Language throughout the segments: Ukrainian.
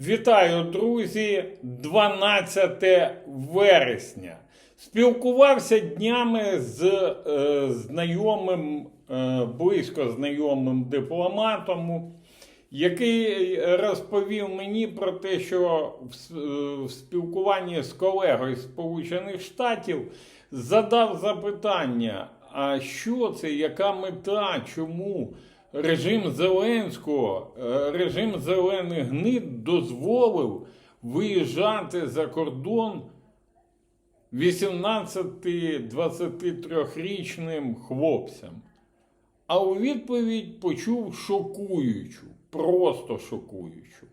Вітаю, друзі! 12 вересня. Спілкувався днями з е, знайомим, е, близько знайомим дипломатом, який розповів мені про те, що в, е, в спілкуванні з колегою Сполучених Штатів задав запитання: а що це, яка мета, чому? Режим Зеленського, е, режим зелених гнид дозволив виїжджати за кордон 18-23-річним хлопцям. А у відповідь почув шокуючу, просто шокуючу.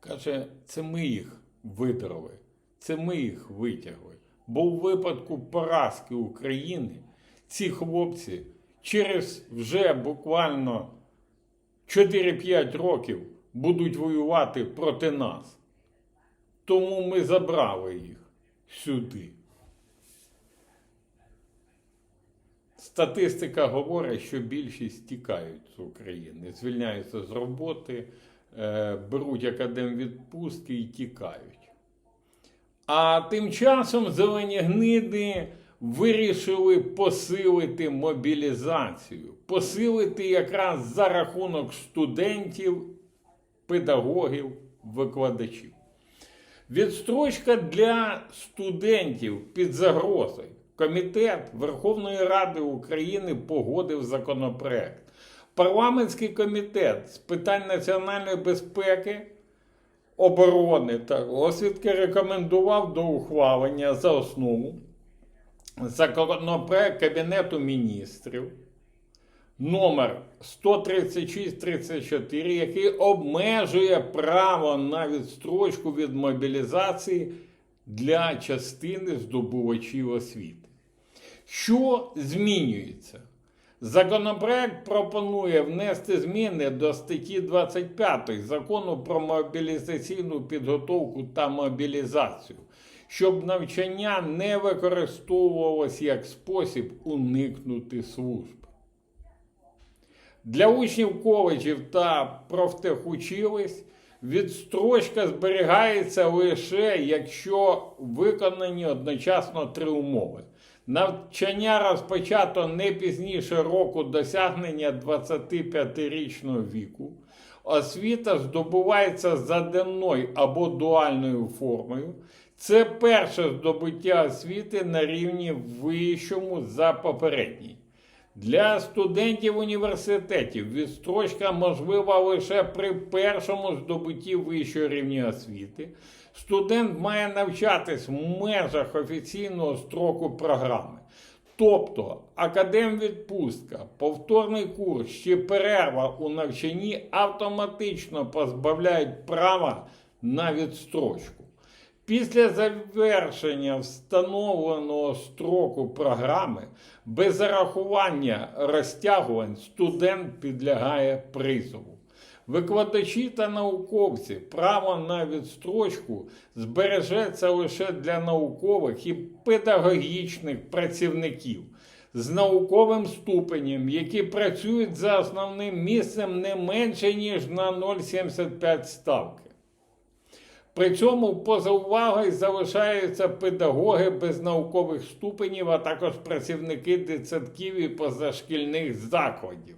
Каже, це ми їх видрали, це ми їх витягли. Бо у випадку поразки України ці хлопці через вже буквально 4-5 років будуть воювати проти нас. Тому ми забрали їх сюди. Статистика говорить, що більшість тікають з України, звільняються з роботи, е, беруть академвідпустки і тікають. А тим часом зелені гниди вирішили посилити мобілізацію, посилити якраз за рахунок студентів, педагогів, викладачів. Відстрочка для студентів під загрозою. Комітет Верховної Ради України погодив законопроект. Парламентський комітет з питань національної безпеки, оборони та розвідки рекомендував до ухвалення за основу законопроект Кабінету міністрів номер 13634, який обмежує право на відстрочку від мобілізації для частини здобувачів освіти. Що змінюється? Законопроект пропонує внести зміни до статті 25 закону про мобілізаційну підготовку та мобілізацію, щоб навчання не використовувалось як спосіб уникнути служби. Для учнів коледжів та профтехучилищ відстрочка зберігається лише якщо виконані одночасно три умови. Навчання розпочато не пізніше року досягнення 25-річного віку. Освіта здобувається за денною або дуальною формою. Це перше здобуття освіти на рівні вищому за попередній. Для студентів університетів відстрочка можлива лише при першому здобутті вищого рівня освіти. Студент має навчатись в межах офіційного строку програми. Тобто академвідпустка, повторний курс чи перерва у навчанні автоматично позбавляють права на відстрочку. Після завершення встановленого строку програми без зарахування розтягувань студент підлягає призову. Викладачі та науковці право на відстрочку збережеться лише для наукових і педагогічних працівників з науковим ступенем, які працюють за основним місцем не менше ніж на 0,75 ставки. При цьому поза увагою залишаються педагоги без наукових ступенів, а також працівники дитсадків і позашкільних закладів.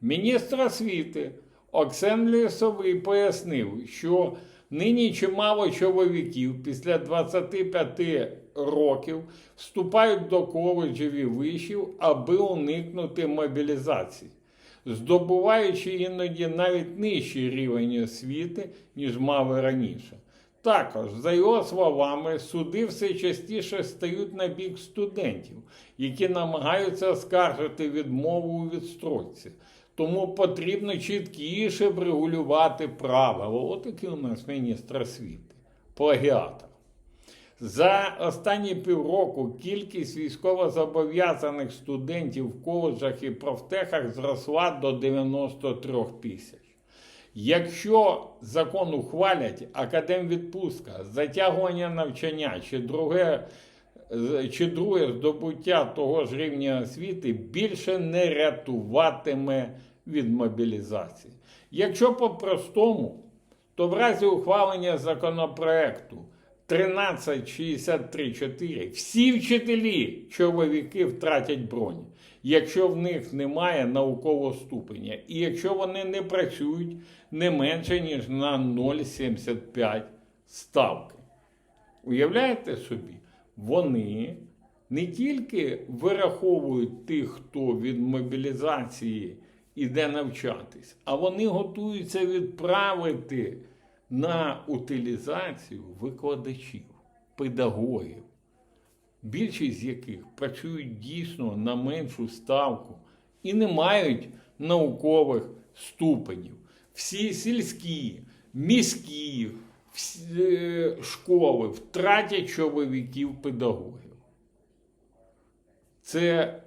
Міністр освіти Оксен Лісовий пояснив, що нині чимало чоловіків після 25 років вступають до коледжів і вишів, аби уникнути мобілізації, здобуваючи іноді навіть нижчий рівень освіти, ніж мали раніше. Також, за його словами, суди все частіше стають на бік студентів, які намагаються оскаржити відмову у відстрочці. Тому потрібно чіткіше врегулювати правила. От який у нас міністр освіти, плагіатор. За останні півроку кількість військовозобов'язаних студентів в коледжах і профтехах зросла до 93 тисяч. Якщо закон ухвалять, академвідпустка, затягування навчання чи друге, чи друге здобуття того ж рівня освіти більше не рятуватиме від мобілізації. Якщо по-простому, то в разі ухвалення законопроекту 13634 всі вчителі чоловіки втратять бронь, якщо в них немає наукового ступеня, і якщо вони не працюють не менше, ніж на 0,75 ставки. Уявляєте собі, вони не тільки вираховують тих, хто від мобілізації іде навчатись, а вони готуються відправити на утилізацію викладачів, педагогів, більшість з яких працюють дійсно на меншу ставку і не мають наукових ступенів. Всі сільські, міські всі, е, школи втратять чоловіків-педагогів. Це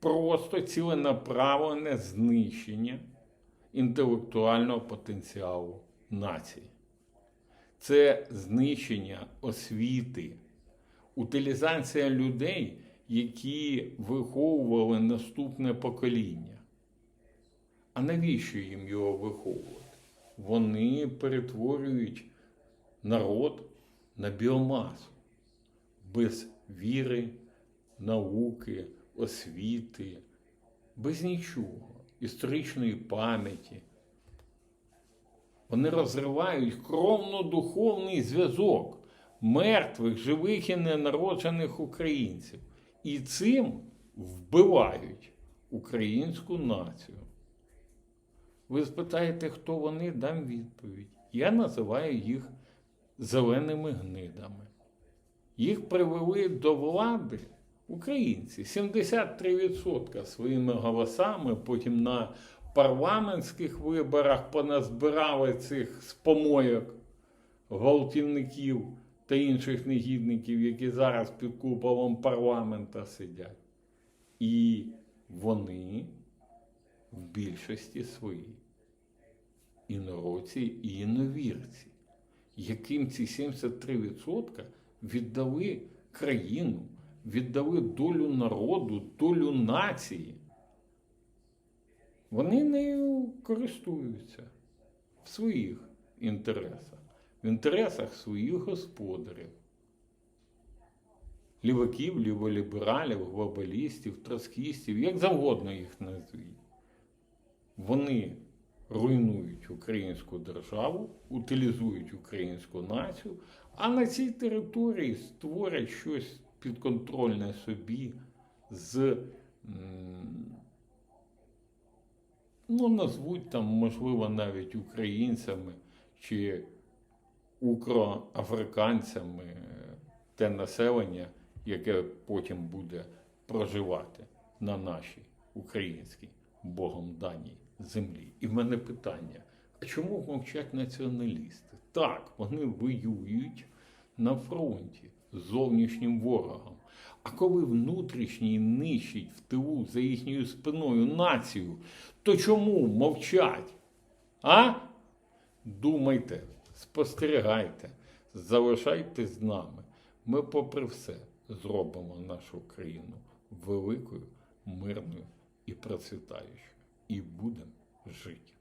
просто ціленаправлене знищення інтелектуального потенціалу нації. Це знищення освіти, утилізація людей, які виховували наступне покоління. А навіщо їм його виховувати? Вони перетворюють народ на біомасу без віри, науки, освіти, без нічого, історичної пам'яті. Вони розривають кровно-духовний зв'язок мертвих, живих і ненароджених українців. І цим вбивають українську націю. Ви спитаєте, хто вони, дам відповідь. Я називаю їх зеленими гнидами. Їх привели до влади українці 73% своїми голосами, потім на парламентських виборах поназбирали цих спомойок, гвалтівників та інших негідників, які зараз під куполом парламента сидять. І вони в більшості своїй інородці і іновірці, яким ці 73% віддали країну, віддали долю народу, долю нації. Вони нею користуються в своїх інтересах, в інтересах своїх господарів, ліваків, ліволібералів, глобалістів, троцкістів, як завгодно їх назвіть. Вони руйнують українську державу, утилізують українську націю, а на цій території створять щось підконтрольне собі з, ну, назвуть там, можливо, навіть українцями чи укроафриканцями те населення, яке потім буде проживати на нашій українській Богом даній землі. І в мене питання: а чому мовчать націоналісти? Так, вони воюють на фронті з зовнішнім ворогом. А коли внутрішній нищить в тилу за їхньою спиною націю, то чому мовчать? А? Думайте, спостерігайте, залишайтесь з нами. Ми, попри все, зробимо нашу країну великою, мирною і процвітаючою. І будемо жити.